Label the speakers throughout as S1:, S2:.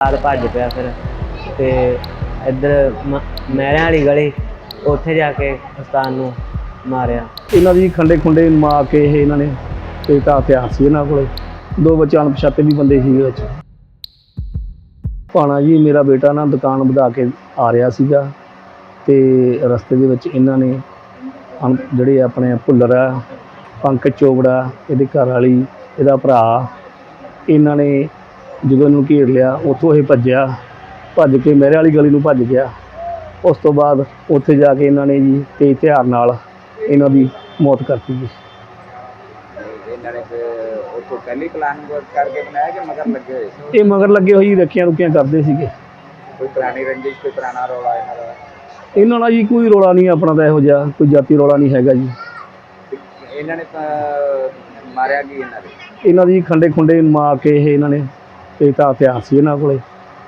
S1: ਬਾਹਰ ਭੱਜ ਪਿਆ ਫਿਰ ਤੇ ਇੱਧਰ ਮਹਿਰਿਆਂ ਵਾਲੀ ਗਲੀ ਉੱਥੇ ਜਾ ਕੇ ਉਸਤਾਦ ਨੂੰ ਮਾਰਿਆ।
S2: ਇਹਨਾਂ ਦੀ ਖੰਡੇ ਖੁੰਡੇ ਮਾਰ ਕੇ ਇਹ ਇਹਨਾਂ ਨੇ ਤੇ ਤਾਂ ਹਥਿਆਰ ਸੀ ਇਹਨਾਂ ਕੋਲੇ। ਦੋ ਬੱਚੇ ਅਣਪਛਾਤੇ ਵੀ ਬੰਦੇ ਸੀ ਵਿੱਚ। ਪਾਣਾ ਜੀ, ਮੇਰਾ ਬੇਟਾ ਨਾ ਦੁਕਾਨ ਵਧਾ ਕੇ ਆ ਰਿਹਾ ਸੀਗਾ ਤੇ ਰਸਤੇ ਦੇ ਵਿੱਚ ਇਹਨਾਂ ਨੇ ਅਣ- ਜਿਹੜੇ ਆਪਣੇ ਭੁੱਲਰ ਆ, ਪੰਕਜ ਚੋਬੜਾ ਇਹਦੇ ਘਰ ਵਾਲੀ, ਇਹਦਾ ਭਰਾ, ਇਹਨਾਂ ਨੇ ਜਦੋਂ ਇਹਨੂੰ ਘੇਰ ਲਿਆ ਉੱਥੋਂ ਇਹ ਭੱਜਿਆ ਭੱਜ ਕੇ ਮੇਰੇ ਵਾਲੀ ਗਲੀ ਨੂੰ ਭੱਜ ਗਿਆ। ਉਸ ਤੋਂ ਬਾਅਦ ਉੱਥੇ ਜਾ ਕੇ ਇਹਨਾਂ ਨੇ ਜੀ ਤੇਜ਼ ਹਥਿਆਰ ਨਾਲ ਇਹਨਾਂ ਦੀ ਮੌਤ ਕਰਤੀ ਜੀ।
S3: ਇਹਨਾਂ ਨੇ ਫਿਰ ਉੱਥੋਂ ਪਹਿਲੀ ਪਲਾਨ ਕਰਕੇ ਬਣਾਇਆ ਕਿ ਮਗਰ ਲੱਗੇ ਹੋਏ ਸੀ?
S2: ਇਹ ਮਗਰ ਲੱਗੇ ਹੋਈ ਰੱਖੀਆਂ ਰੁਕੀਆਂ ਕਰਦੇ ਸੀਗੇ।
S3: ਕੋਈ ਪੁਰਾਣੀ ਰੰਜਿਸ਼ ਕੋਈ ਪੁਰਾਣਾ ਰੌਲਾ ਇਹਨਾਂ ਦਾ?
S2: ਇਹਨਾਂ ਨਾਲ ਜੀ ਕੋਈ ਰੋਲਾ ਨਹੀਂ ਆਪਣਾ ਤਾਂ ਇਹੋ ਜਿਹਾ ਕੋਈ ਜਾਤੀ ਰੋਲਾ ਨਹੀਂ ਹੈਗਾ ਜੀ।
S3: ਤੇ ਇਹਨਾਂ ਨੇ ਤਾਂ ਮਾਰਿਆ ਕੀ ਇਹਨਾਂ ਦੇ
S2: ਇਹਨਾਂ ਦੀ ਖੰਡੇ ਖੁੰਡੇ ਮਾਰ ਕੇ ਇਹ ਇਹਨਾਂ ਨੇ ਤੇ ਤਾਂ ਹਥਿਆਰ ਸੀ ਇਹਨਾਂ ਕੋਲੇ।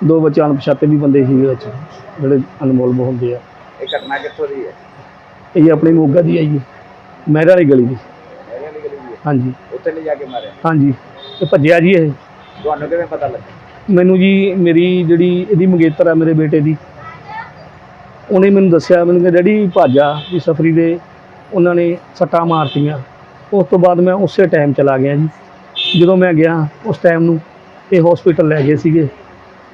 S2: ਦੋ ਬੱਚੇ ਅਣਪਛਾਤੇ ਵੀ ਬੰਦੇ ਸੀ ਵਿੱਚ ਜਿਹੜੇ ਅਨਮੋਲ ਹੁੰਦੇ ਆ।
S3: ਇਹ ਘਟਨਾ ਕਿੱਥੋਂ ਦੀ ਹੈ?
S2: ਇਹ ਆਪਣੀ ਮੋਗਾ ਦੀ ਹੈ ਜੀ ਮਹਿਰਾ ਵਾਲੀ ਗਲੀ ਦੀ।
S3: ਵਾਲੀ ਗਲੀ ਦੀ
S2: ਹਾਂਜੀ।
S3: ਉੱਥੇ ਲੈ ਜਾ ਕੇ ਮਾਰਿਆ?
S2: ਹਾਂਜੀ। ਇਹ ਭੱਜਿਆ ਜੀ ਇਹ।
S3: ਤੁਹਾਨੂੰ ਕਿਵੇਂ ਪਤਾ ਲੱਗਾ?
S2: ਮੈਨੂੰ ਜੀ ਮੇਰੀ ਜਿਹੜੀ ਇਹਦੀ ਮੰਗੇਤਰ ਆ ਮੇਰੇ ਬੇਟੇ ਦੀ ਉਹਨੇ ਮੈਨੂੰ ਦੱਸਿਆ ਮੈਨੂੰ ਕਿ ਡੈਡੀ ਭਾਜਾ ਵੀ ਸਫਰੀ ਦੇ। ਉਹਨਾਂ ਨੇ ਸੱਟਾਂ ਮਾਰਤੀਆਂ। ਉਸ ਤੋਂ ਬਾਅਦ ਮੈਂ ਉਸੇ ਟਾਈਮ ਚਲਾ ਗਿਆ ਜੀ। ਜਦੋਂ ਮੈਂ ਗਿਆ ਉਸ ਟਾਈਮ ਨੂੰ ਇਹ ਹਸਪੀਟਲ ਲੈ ਗਏ ਸੀਗੇ।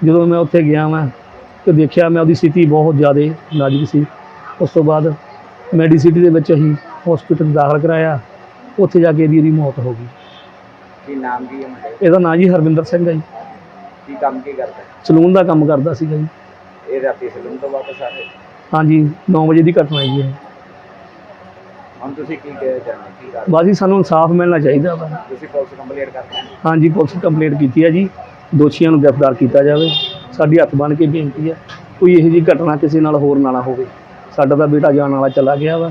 S2: ਜਦੋਂ ਮੈਂ ਉੱਥੇ ਗਿਆ ਮੈਂ ਤੇ ਦੇਖਿਆ ਮੈਂ ਉਹਦੀ ਸਥਿਤੀ ਬਹੁਤ ਜ਼ਿਆਦਾ ਨਾਜ਼ੁਕ ਸੀ। ਉਸ ਤੋਂ ਬਾਅਦ ਮੈਡੀਸਿਟੀ ਦੇ ਵਿੱਚ ਅਸੀਂ ਹਸਪੀਟਲ ਦਾਖਲ ਕਰਾਇਆ। ਉੱਥੇ ਜਾ ਕੇ ਇਹਦੀ ਇਹਦੀ ਮੌਤ ਹੋ ਗਈ।
S3: ਕੀ ਨਾਮ ਕੀ ਹੈ ਮੁੰਡੇ ਦਾ?
S2: ਇਹਦਾ ਨਾਂ ਜੀ ਹਰਵਿੰਦਰ ਸਿੰਘ ਹੈ ਜੀ।
S3: ਕੀ ਕੰਮ ਕੀ ਕਰਦਾ?
S2: ਸਲੂਨ ਦਾ ਕੰਮ ਕਰਦਾ ਸੀਗਾ ਜੀ।
S3: ਇਹ ਰਾਤੀ ਸਲੂਨ ਤੋਂ ਵਾਪਸ ਆ ਗਏ
S2: ਹਾਂਜੀ 9 ਵਜੇ ਦੀ ਘਟਨਾ ਹੈ ਜੀ ਇਹ।
S3: ਹੁਣ ਤੁਸੀਂ ਕੀ ਕਹਿ ਚਾਹੁੰਦੇ ਕੀ ਕਰ
S2: ਬਸ ਜੀ ਸਾਨੂੰ ਇਨਸਾਫ ਮਿਲਣਾ ਚਾਹੀਦਾ ਵਾ।
S3: ਤੁਸੀਂ ਪੁਲਿਸ ਕੰਪਲੀਟ ਕਰਦੇ ਹੋ
S2: ਹਾਂਜੀ ਪੁਲਿਸ ਕੰਪਲੇਂਟ ਕੀਤੀ ਹੈ ਜੀ। ਦੋਸ਼ੀਆਂ ਨੂੰ ਗ੍ਰਿਫਤਾਰ ਕੀਤਾ ਜਾਵੇ। ਸਾਡੀ ਹੱਥ ਬਣ ਕੇ ਬੇਨਤੀ ਹੈ ਕੋਈ ਇਹੋ ਜਿਹੀ ਘਟਨਾ ਕਿਸੇ ਨਾਲ ਹੋਰ ਨਾ ਨਾ ਹੋਵੇ। ਸਾਡਾ ਤਾਂ ਬੇਟਾ ਜਾਣ ਵਾਲਾ ਚਲਾ ਗਿਆ ਵਾ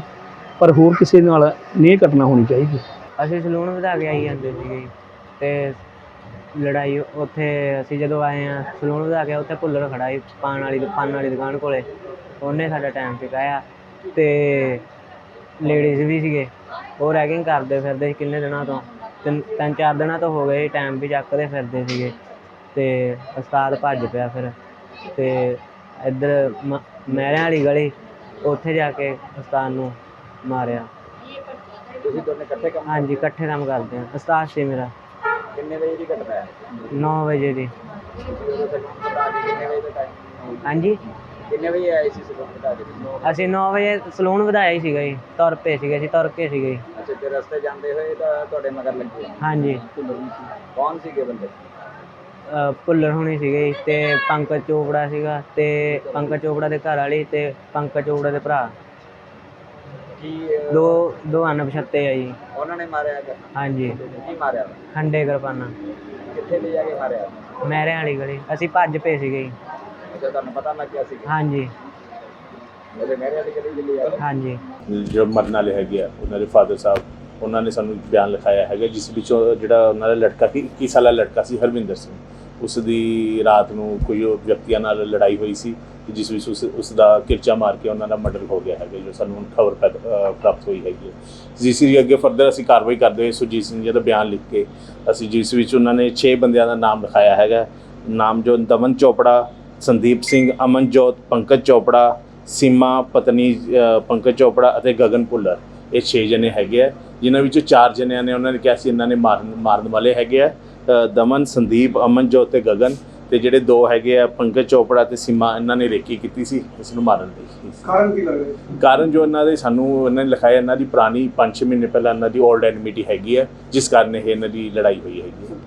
S2: ਪਰ ਹੋਰ ਕਿਸੇ ਨਾਲ ਨਹੀਂ ਇਹ ਘਟਨਾ ਹੋਣੀ ਚਾਹੀਦੀ।
S1: ਅਸੀਂ ਸਲੂਨ ਵਧਾ ਕੇ ਆਈ ਜਾਂਦੇ ਸੀਗੇ ਜੀ। ਤੇ ਲੜਾਈ ਉੱਥੇ ਅਸੀਂ ਜਦੋਂ ਆਏ ਆ ਸਲੂਨ ਵਧਾ ਕੇ ਉੱਥੇ ਭੁੱਲਰ ਖੜਾ ਸੀ ਪਾਨ ਵਾਲੀ ਪਾਨ ਵਾਲੀ ਦੁਕਾਨ ਕੋਲੇ। ਉਹਨੇ ਸਾਡਾ ਟਾਈਮ ਚੁਕਾਇਆ ਤੇ ਲੇਡੀਜ਼ ਵੀ ਸੀਗੇ। ਉਹ ਰੈਗਿੰਗ ਕਰਦੇ ਫਿਰਦੇ ਸੀ ਕਿੰਨੇ ਦਿਨਾਂ ਤੋਂ। ਤਿੰਨ ਤਿੰਨ ਚਾਰ ਦਿਨਾਂ ਤੋਂ ਹੋ ਗਏ ਟਾਈਮ ਵੀ ਚੱਕਦੇ ਫਿਰਦੇ ਸੀਗੇ। ਤੇ ਉਸਤਾਦ ਭੱਜ ਪਿਆ ਫਿਰ। ਤੇ ਇੱਧਰ ਮਹਿਰਿਆਂ ਵਾਲੀ ਗਲੀ ਉੱਥੇ ਜਾ ਕੇ ਉਸਤਾਦ ਨੂੰ ਮਾਰਿਆ।
S3: ਤੁਸੀਂ ਦੋਨੇ ਇਕੱਠੇ ਕੰਮ
S1: ਹਾਂਜੀ ਇਕੱਠੇ ਕੰਮ ਕਰਦੇ ਹਾਂ ਉਸਤਾਦ ਸੀ ਮੇਰਾ।
S3: ਕਿੰਨੇ ਵਜੇ ਦੀ ਘਟਨਾ ਹੈ?
S1: 9 ਵਜੇ ਦੀ। ਹਾਂਜੀ?
S3: ਕਿੰਨੇ ਵਜੇ ਆਏ ਸੀ ਸਲੂਨ ਕੇ? ਤੁਸੀਂ?
S1: ਅਸੀਂ 9 ਵਜੇ ਸਲੂਨ ਵਧਾਇਆ ਹੀ ਸੀਗਾ ਜੀ ਤੁਰ ਪਏ ਸੀਗੇ ਅਸੀਂ ਤੁਰ ਕੇ ਸੀਗੇ ਜੀ।
S3: ਅੱਛਾ ਤੇ ਰਸਤੇ ਜਾਂਦੇ ਹੋਏ ਤਾਂ ਤੁਹਾਡੇ ਮਗਰ ਲੱਗੇ
S1: ਹਾਂਜੀ।
S3: ਕੌਣ ਸੀਗੇ ਬੰਦੇ?
S1: ਅਹ ਭੁੱਲਰ ਹੋਣੀ ਸੀਗੇ ਜੀ ਤੇ ਪੰਕਜ ਚੋਪੜਾ ਸੀਗਾ ਤੇ ਪੰਕਜ ਚੋਪੜਾ ਦੇ ਘਰ ਵਾਲੀ ਤੇ ਪੰਕਜ ਚੋਪੜਾ ਦੇ ਭਰਾ।
S3: ਕੀ ਅਹ,
S1: ਦੋ ਦੋ ਅਣਪਛਾਤੇ ਆ ਜੀ।
S3: ਉਹਨਾਂ ਨੇ ਮਾਰਿਆ ਹੈਗਾ?
S1: ਹਾਂਜੀ।
S3: ਕੀ ਮਾਰਿਆ?
S1: ਖੰਡੇ ਕਿਰਪਾਨਾਂ।
S3: ਕਿੱਥੇ ਲੈ ਜਾ ਕੇ ਮਾਰਿਆ?
S1: ਮਹਿਰਿਆਂ ਵਾਲੀ ਗਲੀ। ਅਸੀਂ ਭੱਜ ਪਏ ਸੀਗੇ ਜੀ।
S3: ਅੱਛਾ ਤੁਹਾਨੂੰ ਪਤਾ ਲੱਗ ਗਿਆ ਸੀ।
S1: ਹਾਂਜੀ।
S3: ਮੇਰੇ
S1: ਹਾਂਜੀ।
S4: ਜੋ ਮਰਨ ਵਾਲੇ ਹੈਗੇ ਆ ਉਹਨਾਂ ਦੇ ਫਾਦਰ ਸਾਹਿਬ ਉਹਨਾਂ ਨੇ ਸਾਨੂੰ ਬਿਆਨ ਲਿਖਾਇਆ ਹੈਗਾ ਜਿਸ ਵਿੱਚੋਂ ਜਿਹੜਾ ਉਹਨਾਂ ਦਾ ਲੜਕਾ ਸੀ 21 ਸਾਲਾ ਲੜਕਾ ਸੀ ਹਰਵਿੰਦਰ ਸਿੰਘ। ਉਸ ਦੀ ਰਾਤ ਨੂੰ ਕੋਈ ਉਹ ਵਿਅਕਤੀਆਂ ਨਾਲ ਲੜਾਈ ਹੋਈ ਸੀ ਤੇ ਜਿਸ ਵਿੱਚ ਉਸ ਉਸ ਦਾ ਕਿਰਚਾ ਮਾਰ ਕੇ ਉਹਨਾਂ ਦਾ ਮਰਡਰ ਹੋ ਗਿਆ ਹੈਗਾ ਜੋ ਸਾਨੂੰ ਹੁਣ ਖਬਰ ਪ੍ਰਾਪਤ ਹੋਈ ਹੈਗੀ ਹੈ। ਜਿਸ ਦੀ ਅੱਗੇ ਫਰਦਰ ਅਸੀਂ ਕਾਰਵਾਈ ਕਰਦੇ ਹੋਏ ਸੁਰਜੀਤ ਸਿੰਘ ਜੀ ਦਾ ਬਿਆਨ ਲਿਖ ਕੇ ਅਸੀਂ ਜਿਸ ਵਿੱਚ ਉਹਨਾਂ ਨੇ 6 ਬੰਦਿਆਂ ਦਾ ਨਾਮ ਲਿਖਾਇਆ ਹੈਗਾ। ਨਾਮ ਜੋ ਦਮਨ ਚੋਪੜਾ ਸੰਦੀਪ ਸਿੰਘ, ਅਮਨਜੋਤ, ਪੰਕਜ ਚੋਪੜਾ, ਸੀਮਾ, ਪਤਨੀ ਪੰਕਜ ਚੋਪੜਾ ਅਤੇ ਗਗਨ ਭੁੱਲਰ। ਇਹ 6 ਜਣੇ ਹੈਗੇ ਆ। ਜਿਨ੍ਹਾਂ ਵਿੱਚੋਂ 4 ਜਣਿਆਂ ਨੇ ਉਹਨਾਂ ਨੇ ਕਿਹਾ ਸੀ ਇਹਨਾਂ ਨੇ ਮਾਰਨ ਮਾਰਨ ਵਾਲੇ ਹੈਗੇ ਆ। ਦਮਨ, ਸੰਦੀਪ, ਅਮਨਜੋਤ ਤੇ ਗਗਨ। ਤੇ ਜਿਹੜੇ ਦੋ ਹੈਗੇ ਆ ਪੰਕਜ ਚੋਪੜਾ ਤੇ ਸੀਮਾ ਇਹਨਾਂ ਨੇ ਰੇਕੀ ਕੀਤੀ ਸੀ ਇਸ ਨੂੰ ਮਾਰਨ ਲਈ
S2: ਕਾਰਨ ਕੀ ਲੱਗਦਾ
S4: ਕਾਰਨ ਜੋ ਇਹਨਾਂ ਦੇ ਸਾਨੂੰ ਇਹਨਾਂ ਨੇ ਲਿਖਾਇਆ ਇਹਨਾਂ ਦੀ ਪੁਰਾਣੀ 5-6 ਮਹੀਨੇ ਪਹਿਲਾਂ ਇਹਨਾਂ ਦੀ 올ਡ ਐਨਮਿਟੀ ਹੈਗੀ ਹੈ ਜਿਸ ਕਾਰਨ ਇਹ ਇਹਨਾਂ ਦੀ ਲੜਾਈ ਹੋਈ ਹੈਗੀ ਹੈ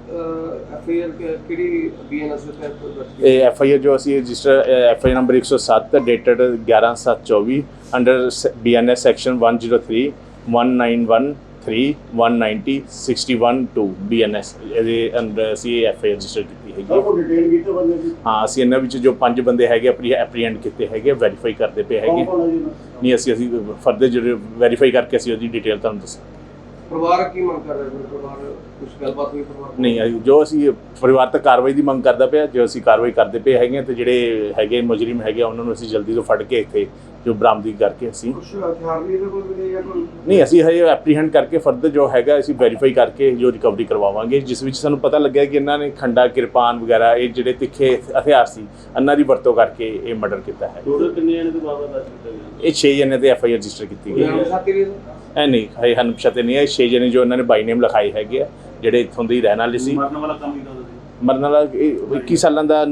S2: ਐਫ ਆਈ ਆਰ ਕਿਹੜੀ ਬੀਐਨਐਸ ਦੇ ਤਹਿਤ
S4: ਇਹ ਐਫ ਆਈ ਆਰ ਜੋ ਅਸੀਂ ਰਜਿਸਟਰ ਐਫ ਆਈ ਨੰਬਰ 107 dated 11724 under BNS section 103 1913 190 61 2 BNS ਇਹਦੇ ਅੰਡਰ ਅਸੀਂ ਐਫ ਆਈ ਆਰ ਰਜਿਸਟਰ ਕੀਤੀ ਹੈਗੀ ਹੈ।
S2: ਡਿਟੇਲ ਕੀਤਾ ਬੰਦੇ ਦੀ?
S4: ਹਾਂ ਅਸੀਂ ਇਹਨਾਂ ਵਿੱਚ ਜੋ ਪੰਜ ਬੰਦੇ ਹੈਗੇ ਆਪਣੀ ਐਪਰੀਹੈਂਡ ਕੀਤੇ ਹੈਗੇ ਵੈਰੀਫਾਈ ਕਰਦੇ ਪਏ ਹੈਗੇ।
S2: ਕੌਣ ਹੈ ਜੀ
S4: ਨਹੀਂ ਅਸੀਂ ਅਸੀਂ ਫਰਦਰ ਜਿਹੜੇ ਵੈਰੀਫਾਈ ਕਰਕੇ ਅਸੀਂ ਉਹਦੀ ਡਿਟੇਲ ਤੁਹਾਨੂੰ ਦੱਸਾਂਗੇ।
S5: ਪਰਿਵਾਰ ਕੀ ਮੰਗ ਕਰ ਰਿਹਾ ਫਿਰ ਪਰਿਵਾਰ ਕੁਝ ਗੱਲਬਾਤ ਹੋਈ ਪਰਿਵਾਰ ਨਾਲ?
S4: ਨਹੀਂ ਅਸੀਂ- ਜੋ ਅਸੀਂ ਪਰਿਵਾਰ ਤੱਕ ਕਾਰਵਾਈ ਦੀ ਮੰਗ ਕਰਦਾ ਪਿਆ ਜੋ ਅਸੀਂ ਕਾਰਵਾਈ ਕਰਦੇ ਪਏ ਹੈਗੇ ਤੇ ਜਿਹੜੇ ਹੈਗੇ ਮੁਜਰਮ ਹੈਗੇ ਆ, ਉਹਨਾਂ ਨੂੰ ਅਸੀਂ ਜਲਦੀ ਤੋਂ ਫੜ ਕੇ ਇੱਥੇ ਜੋ ਬਰਾਮਦੀ ਕਰਕੇ ਅਸੀਂ
S5: ਕੁਛ ਹਥਿਆਰ ਵੀ ਇਹਦੇ ਕੋਲ ਮਿਲੇ ਜਾਂ ਕੋਈ
S4: ਨਹੀਂ ਅਸੀਂ ਹਜੇ ਐਪਰੀਹੈਂਡ ਕਰਕੇ ਫਰਦਰ ਜੋ ਹੈਗਾ ਅਸੀਂ ਵੈਰੀਫਾਈ ਕਰਕੇ ਜੋ ਰਿਕਵਰੀ ਕਰਵਾਵਾਂਗੇ ਜਿਸ ਵਿੱਚ ਸਾਨੂੰ ਪਤਾ ਲੱਗਿਆ ਕਿ ਇਹਨਾਂ ਨੇ ਖੰਡਾ ਕਿਰਪਾਨ ਵਗੈਰਾ ਇਹ ਜਿਹੜੇ ਤਿੱਖੇ ਹਥਿਆਰ ਸੀ ਇਹਨਾਂ ਦੀ ਵਰਤੋਂ ਕਰਕੇ ਇਹ ਮਰਡਰ ਕੀਤਾ ਹੈ।
S6: ਟੋਟਲ ਕਿੰਨੇ ਜਣੇ ਤੋਂ ਬਾਬਾ ਦੱਸ ਦਿੱਤਾ ਗਿਆ
S4: ਇਹ 6 ਜਣੇ ਤੇ ਐਫ ਆਈ ਆਰ ਰਜਿਸਟਰ ਕੀਤੀ ਗਈ ਹੈ।
S5: ਸਾਥੀ ਵੀ
S4: ਇਹ ਨਹੀਂ ਹਜੇ ਹਨ ਪਛਾਤੇ ਨਹੀਂ ਹੈ 6 ਜਣੇ ਜੋ ਇਹਨਾਂ ਨੇ ਬਾਈ ਨੇਮ ਲਿਖਾਏ ਹੈਗੇ ਆ ਜਿਹੜੇ ਇੱਥੋਂ ਦੇ ਹੀ ਰਹਿਣ ਵਾਲੇ ਸੀ।
S6: ਮਰਨ ਵਾਲਾ ਕੰਮ ਹੀ ਕਰਦਾ ਸੀ?
S4: ਮਰਨ ਵਾਲਾ ਇਹ 21 ਸਾਲਾਂ ਦਾ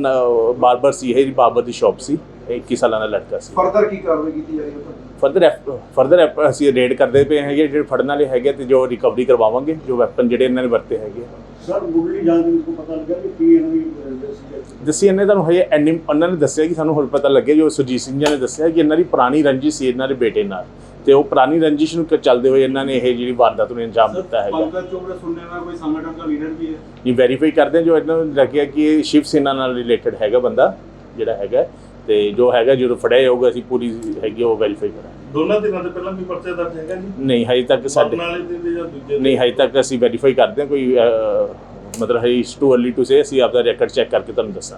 S4: ਬਾਰਬਰ ਸੀ ਇਹ ਬਾਰਬਰ ਦੀ ਸ਼ਾਪ ਸੀ। ਇਹ 21 ਸਾਲਾਂ ਦਾ ਲੜਕਾ ਸੀ।
S5: ਫਰਦਰ ਕੀ ਕਾਰਵਾਈ ਕੀਤੀ ਜਾ ਰਹੀ ਹੈ ਤੁਹਾਡੀ?
S4: ਫਰਦਰ ਫਰਦਰ ਅਸੀਂ ਰੇਡ ਕਰਦੇ ਪਏ ਹੈਗੇ ਜਿਹੜੇ ਫੜਨ ਵਾਲੇ ਹੈਗੇ ਤੇ ਜੋ ਰਿਕਵਰੀ ਕਰਵਾਵਾਂਗੇ ਜੋ ਵੈਪਨ ਜਿਹੜੇ ਇਹਨਾਂ ਨੇ ਵਰਤੇ ਹੈਗੇ।
S6: ਸਰ ਮੁੱਢਲੀ ਜਾਂਚ ਵਿੱਚ ਕੋ ਪਤਾ ਲੱਗਾ ਕਿ ਕੀ ਇਹਨਾਂ ਦੀ ਦੱਸੀ
S4: ਦੱਸੀ ਇਹਨੇ ਤੁਹਾਨੂੰ ਹਜੇ ਐਨੀ ਉਹਨਾਂ ਨੇ ਦੱਸਿਆ ਕਿ ਸਾਨੂੰ ਹੁਣ ਪਤਾ ਲੱਗਿਆ ਜੋ ਸੁਰਜੀਤ ਸਿੰਘ ਜੀ ਨੇ ਦੱਸਿਆ ਕਿ ਇਹਨਾਂ ਦੀ ਪੁਰਾਣੀ ਰੰਜਿਸ਼ ਸੀ ਇਹਨਾਂ ਦੇ ਬੇਟੇ ਨਾਲ। ਤੇ ਉਹ ਪੁਰਾਣੀ ਰੰਜਿਸ਼ ਨੂੰ ਚੱਲਦੇ ਹੋਏ ਇਹਨਾਂ ਨੇ ਇਹ ਜਿਹੜੀ ਵਾਰਦਾਤ ਨੂੰ ਅੰਜਾਮ ਦਿੱਤਾ ਹੈਗਾ।
S6: ਪੰਕਜ ਚੋਪੜਾ ਸੁਣਨੇ ਨਾਲ ਕੋਈ ਸੰਗਠਨ ਦਾ ਲੀਡਰ ਵੀ ਹੈ?
S4: ਇਹ ਵੈਰੀਫਾਈ ਕਰਦੇ ਹਾਂ ਜੋ ਇਹਨਾਂ ਨੂੰ ਲੱਗਿਆ ਕਿ ਇਹ ਸ਼ਿਵ ਸੈਨਾ ਨਾਲ ਰਿਲੇਟਡ ਹੈਗਾ ਬੰਦਾ ਜਿਹੜਾ ਹੈਗਾ। ਤੇ ਜੋ ਹੈਗਾ ਜਦੋਂ ਫੜਿਆ ਜਾਊਗਾ ਅਸੀਂ ਪੂਰੀ ਹੈਗੀ ਉਹ ਵੈਰੀਫਾਈ ਕਰਾਂਗੇ।
S6: ਦੋਨਾਂ ਦਿਨਾਂ ਦੇ ਪਹਿਲਾਂ ਵੀ ਪਰਚੇ ਦਰਜ ਹੈਗਾ ਜੀ?
S4: ਨਹੀਂ ਹਜੇ ਤੱਕ ਸਾਡੇ
S6: ਵਾਲੇ ਦੇ ਜਾਂ ਦੂਜੇ?
S4: ਨਹੀਂ ਹਜੇ ਤੱਕ ਅਸੀਂ ਵੈਰੀਫਾਈ ਕਰਦੇ ਹਾਂ ਕੋਈ ਅਹ, ਮਤਲਬ ਹੈ ਟੂ ਅਰਲੀ ਟੂ ਸੇ ਅਸੀਂ ਆਪਦਾ ਰੈਕੋਰਡ ਚੈੱਕ ਕਰਕੇ ਤੁਹਾਨੂੰ ਦੱਸਾਂਗੇ।